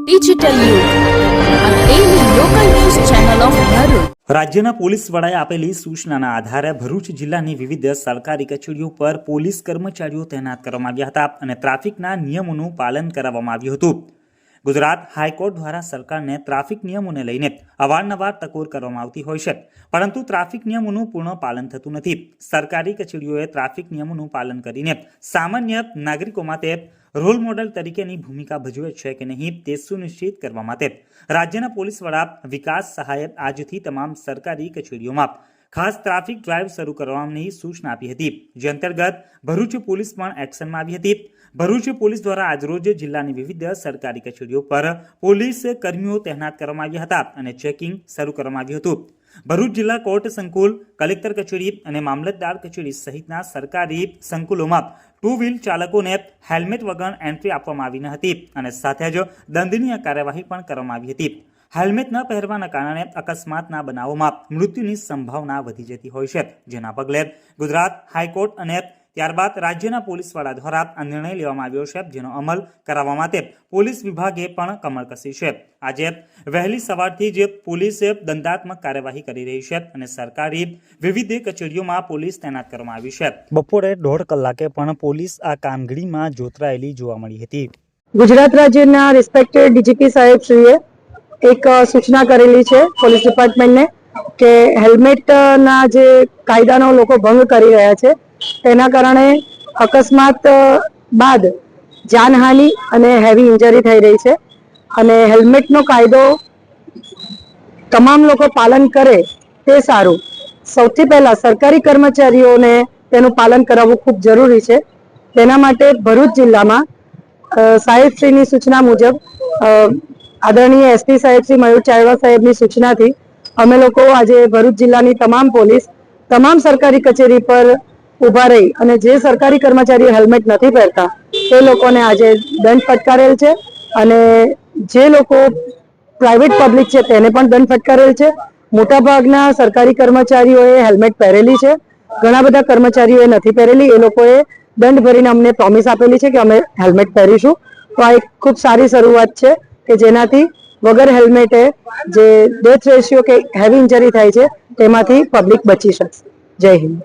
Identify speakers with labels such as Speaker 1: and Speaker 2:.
Speaker 1: Digital.
Speaker 2: રાજ્યના police વડાએ આપેલી સૂચનાના આધારે ભરૂચ જિલ્લાની વિવિધ સરકારી કચેરીઓ પર પોલીસ કર્મચારીઓ તૈનાત કરવામાં આવ્યા હતા અને ટ્રાફિકના નિયમોનું પાલન કરાવવામાં આવ્યું હતું ગુજરાત હાઈકોર્ટ દ્વારા સરકારને ટ્રાફિક નિયમોને લઈને અવારનવાર ટકોર કરવામાં આવતી હોય છે, પરંતુ ટ્રાફિક નિયમોનું પૂર્ણ પાલન થતું નથી સરકારી કચેરીઓએ ટ્રાફિક નિયમોનું પાલન કરીને સામાન્ય નાગરિકો માટે રોલ મોડેલ તરીકેની ભૂમિકા ભજવે છે કે નહીં તે સુનિશ્ચિત કરવા માટે રાજ્યના પોલીસ વડા વિકાસ સહાયે આજથી તમામ સરકારી કચેરીઓમાં ખાસ ટ્રાફિક ડ્રાઈવ શરૂ કરવાની સૂચના આપી હતી. જે અંતર્ગત ભરૂચ પોલીસ પણ એક્શનમાં આવી હતી. ભરૂચ પોલીસ દ્વારા આજરોજ જિલ્લાની વિવિધ સરકારી કચેરીઓ પર પોલીસ કર્મીઓ તહેનાત કરવામાં આવ્યા હતા અને ચેકિંગ શરૂ કરવામાં આવ્યું હતું. ભરૂચ જિલ્લા કોર્ટ સંકુલ, કલેક્ટર કચેરી અને મામલતદાર કચેરી સહિતના સરકારી સંકુલોમાં ટુ વ્હીલ ચાલકોને હેલ્મેટ વગર એન્ટ્રી આપવામાં આવી ન હતી અને સાથે જ દંડનીય કાર્યવાહી પણ કરવામાં આવી હતી. હેલ્મેટ ન પહેરવાના કારણે અકસ્માતના બનાવોમાં મૃત્યુની સંભાવના વધી જતી હોય છે. જેના પગલે ગુજરાત હાઈકોર્ટ અને ત્યારબાદ રાજ્યના પોલીસ વડા દ્વારા આ નિર્ણય લેવામાં આવ્યો છે, જેનો અમલ કરાવવા માટે પોલીસ વિભાગે પણ કમર કસી છે. આજે વહેલી સવારથી જ પોલીસે દંડાત્મક કાર્યવાહી કરી રહી છે અને સરકારી વિવિધ કચેરીઓમાં પોલીસ તૈનાત કરવામાં આવી છે. બપોરે દોઢ કલાકે પણ પોલીસ આ કામગીરીમાં જોતરાયેલી જોવા મળી હતી.
Speaker 3: ગુજરાત રાજ્યના રિસ્પેક્ટેડ ડીજીપી સાહેબશ્રીએ એક સૂચના કરેલી છે પોલીસ ડિપાર્ટમેન્ટને કે હેલ્મેટના જે કાયદાનો લોકો ભંગ કરી રહ્યા છે તેના કારણે અકસ્માત બાદ જાનહાનિ અને હેવી ઇન્જરી થઈ રહી છે. અને હેલ્મેટનો કાયદો તમામ લોકો પાલન કરે તે સારું. સૌથી પહેલા સરકારી કર્મચારીઓને તેનું પાલન કરાવવું ખૂબ જરૂરી છે. તેના માટે ભરૂચ જિલ્લામાં સાહેબશ્રીની સૂચના મુજબ આદરણીય એસપી સાહેબ શ્રી મયુર ચાવડા સાહેબની સૂચનાથી અમે લોકો આજે ભરૂચ જિલ્લાની તમામ પોલીસ, તમામ સરકારી કચેરી પર ઊભા રહી અને જે સરકારી કર્મચારીઓ હેલ્મેટ નથી પહેરતા તે લોકોને આજે દંડ ફટકારેલ છે અને જે લોકો પ્રાઇવેટ પબ્લિક છે તેને પણ દંડ ફટકારેલ છે. મોટાભાગના સરકારી કર્મચારીઓએ હેલ્મેટ પહેરેલી છે. ઘણા બધા કર્મચારીઓએ નથી પહેરેલી. એ લોકોએ દંડ ભરીને અમને પ્રોમિસ આપેલી છે કે અમે હેલ્મેટ પહેરીશું. તો આ એક ખૂબ સારી શરૂઆત છે કે જેનાથી વગર હેલ્મેટે જે ડેથ રેશિયો કે હેવી ઇન્જરી થાય છે, તેમાંથી પબ્લિક બચી શકશે. જય હિન્દ.